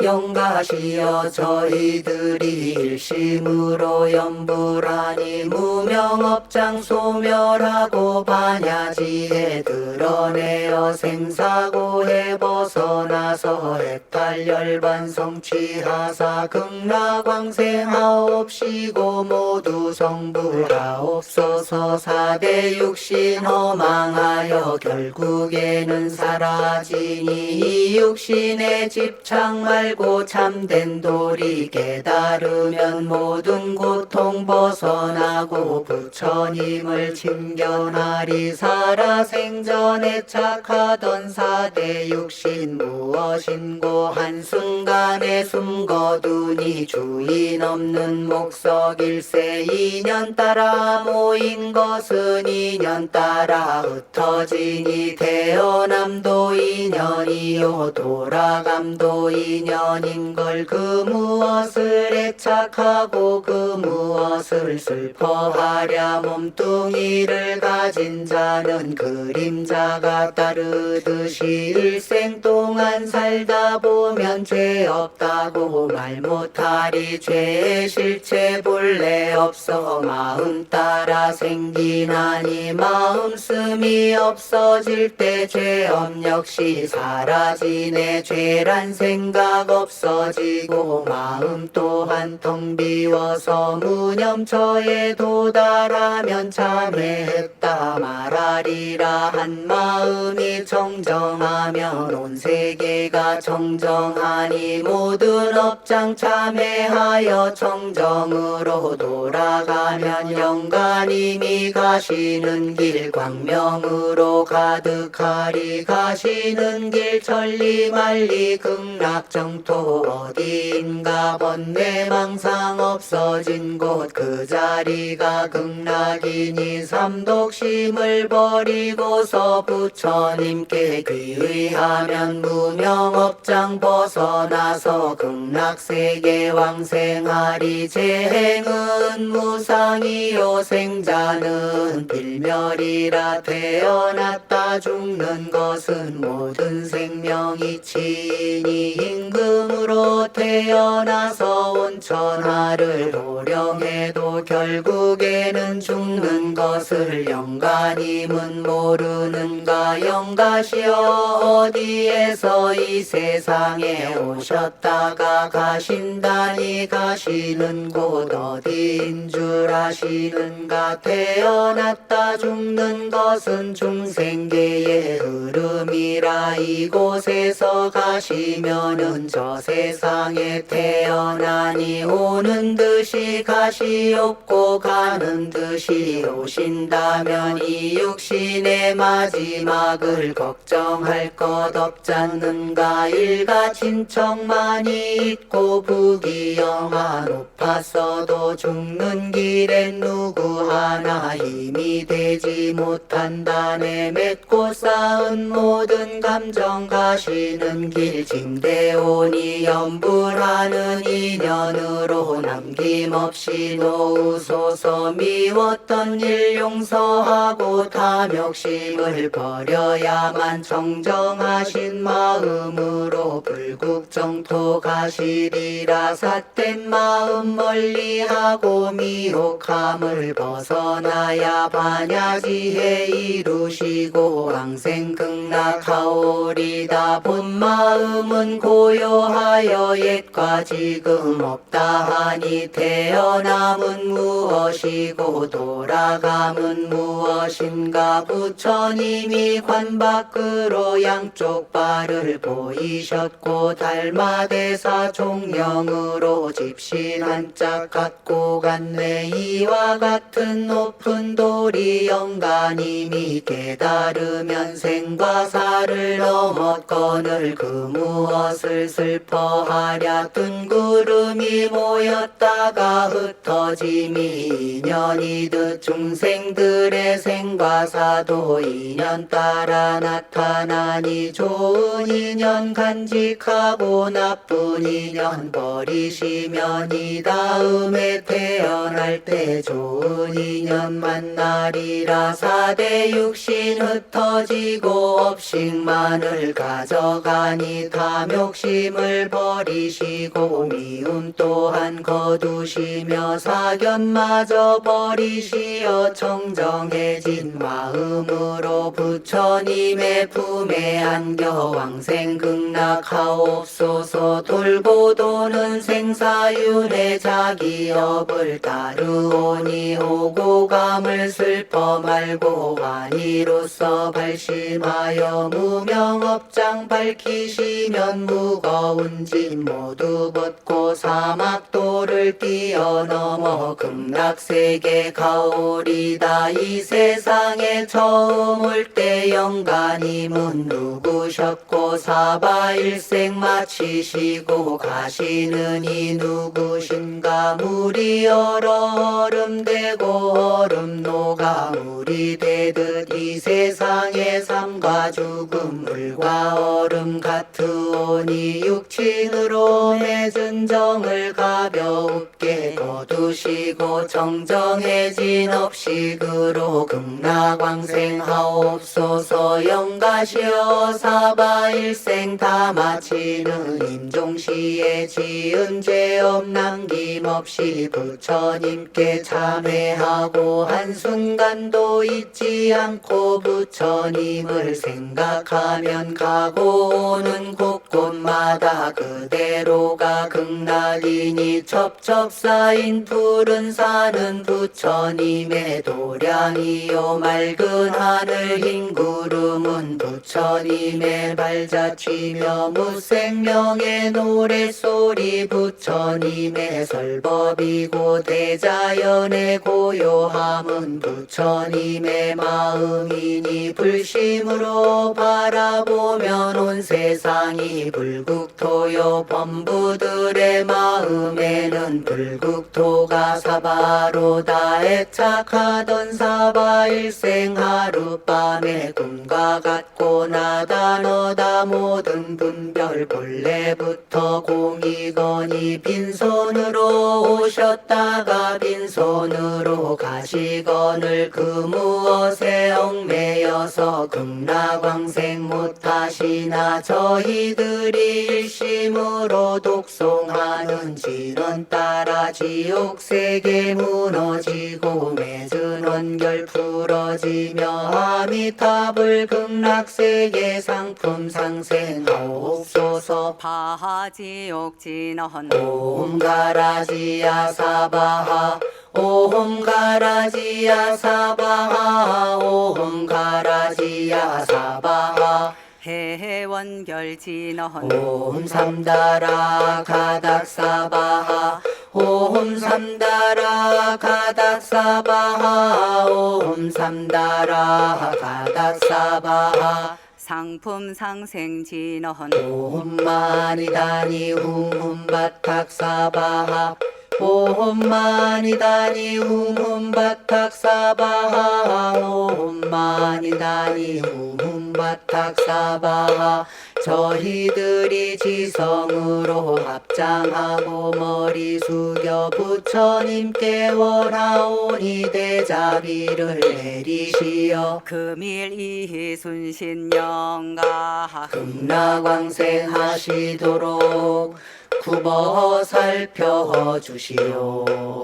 영가시여 저희들이 일심으로 연불하니 무명업장 소멸하고 반야지에 드러내어 생사고에 벗어나서 해탈열반 성취하사 극락왕생하옵시고 모두 성불하옵소서 사대 육신 허망하여 결국에는 사라지니 이 육신의 집착 말고 참된 도리 깨달으면 모든 고통 벗어나고 부처님을 친견하리. 살아생전에 착하던 사대 육신 무엇인고 한순간에 숨거두니 주인 없는 목석 일세 인연 따라 모인 것은 인연 따라 흩어지니 태어남도 인연이요. 돌아감도 인연 인 걸 그 무엇을 애착하고 그 무엇을 슬퍼하랴 몸뚱이를 가진 자는 그림자가 따르듯이 일생 동안 살다 보면 죄 없다고 말 못하리 죄의 실체 본래 없어 마음 따라 생기나니 마음 씀이 없어질 때 죄업 역시 사라지네 죄란 생각 없어지고 마음 또한 텅 비워서 무념처에 도달하면 참회했다 말하리라. 한 마음이 청정하면 온 세계가 청정하니 모든 업장 참회하여 청정으로 돌아가면 영가님이 가시는 길 광명으로 가득하리. 가시는 길 천리만리 극락정 토 어디인가 번뇌 망상 없어진 곳. 그 자리가 극락이니 삼독심을 버리고서 부처님께 귀의하면 무명업장 벗어나서 극락세계 왕생하리 재행은 무상이요. 생자는 빌멸이라 태어났다 죽는 것은 모든 생명이 치니 임금 으로 태어나서 온 천하를 도령해도 결국에는 죽는 것을 영가님은 모르는가? 영가시여 어디에서 이 세상에 오셨다가 가신다니? 가시는 곳 어디인 줄 아시는가? 태어났다 죽는 것은 중생계의 흐름이 라 이곳에서 가시면은 저 세상에 태어나니 오는 듯이 가시옵고 가는 듯이 오신다면 이 육신의 마지막을 걱정할 것 없잖는가? 일가 친척만이 있고 부귀영화 높았어도 죽는 길엔 누구 하나 힘이 되지 못한다네. 맺고 쌓은 모든 감정 가시는 길 짐대오니 연불하는 인연으로 남김없이 놓으소서 미웠던 일 용서하고 탐욕심을 버려야만 정정하신 마음으로 불국정토 가시리라 삿된 마음 멀리하고 미혹함을 벗어나야 반야지에 이루시고 왕생극락하 오리다. 본 마음은 고요하여 옛과 지금 없다 하니 태어남은 무엇이고 돌아감은 무엇인가? 부처님이 관 밖으로 양쪽 발을 보이셨고 달마대사 종령으로 집신 한짝 갖고 갔네 이와 같은 높은 도리 영가님이 깨달으면 생과 사를 넘었거늘 그 무엇을 슬퍼하랴. 뜬 구름이 모였 오셨다가 흩어짐이 인연이듯 중생들의 생과 사도 인연 따라 나타나니 좋은 인연 간직하고 나쁜 인연 버리시면 이 다음에 태어날 때 좋은 인연 만나리라. 사대 육신 흩어지고 업 식만을 가져가니 탐욕심을 버리시고 미움 또한 거두시며 사견마저 버리시어 청정해진 마음으로 부처님의 품에 안겨 왕생 극락하옵소서. 돌고 도는 생사윤의 자기 업을 따르오니 오고 감을 슬퍼 말고 완이로서 발심하여 무 명업장 밝히시면 무거운 짐 모두 벗고 사막도를 뛰어넘어 극락세계 가오리다. 이 세상에 처음 올 때 영가님은 누구셨고 사바일생 마치시고 가시는 이 누구신가. 물이 얼어 얼음 되고 얼음 녹아 물이 되듯 이 세상의 삶과 죽음 물과 얼음 같으오니 육친으로 맺은 정을 가볍게 거두시고 정정해진 업식으로 극락왕생하옵소서 영가시어 사바일생 다 마치는 임종시에 지은 죄업 남김없이 부처님께 참회하고 한순간도 잊지 않고 부처님을 생각 하면 가고 오는 곳곳마다 그대로가 극락이니 첩첩 쌓인 푸른 산은 부처님의 도량이요. 맑은 하늘 흰 구름은 부처님의 발자취며 무생명의 노래소리 부처님의 설법이고 대자연의 고요함은 부처님의 마음이니 불심으로 바라보면 온 세상이 불국토요. 범부들의 마음에는 불국토가 사바로다 애착하던 사바 일생 하룻밤의 꿈과 같고 나다 너다 모든 분별 본래부터 공이거니 빈손으로 오셨다가 빈손으로 가시거늘 그 무엇에 얽매여서 극락왕생 못하시나 저희들 이 일심으로 독송하는 진원 따라 지옥 세계 무너지고 맺은 원결 풀어지며 아미타불 극락 세계 상품 상생하옵소서 파하지옥 진언 옴 가라지야 사바하 옴 가라지야 사바하 옴 가라지야 사바하 해원결 진언 옴 삼다라 가닥사바하. 옴 삼다라 가닥사바하. 옴 삼다라 가닥사바하. 상품 상생 진언 옴마니다니 훔훔바탁사바하. 옴마니다니 훔훔바탁사바하. 옴마니다니 훔훔 바탁사바하. 저희들이 지성으로 합장하고 머리 숙여 부처님께 원하오니 대자비를 내리시어. 금일 이순신 영가 극락왕생 하시도록 굽어 살펴 주시옵소서